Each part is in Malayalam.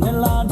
vanilla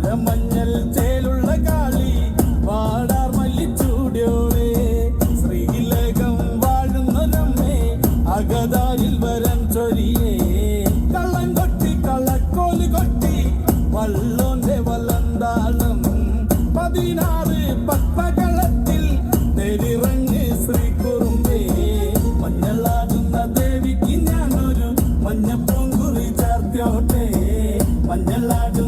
വരമഞ്ഞൽ തേലുള്ള കാളി വാടാർ മല്ലിച്ചൂടിയോളെ ശ്രീലകം വാഴുന്നൊരമ്മേ അകതാരിൽ വരം കൊട്ടി കളക്കോൽ കൊട്ടി വള്ളോന്റെ വലന്താളം. പതിനാറ് മഞ്ഞപ്പൂങ്കുറി ചാർത്തോട്ടെ മഞ്ഞളാടുന്ന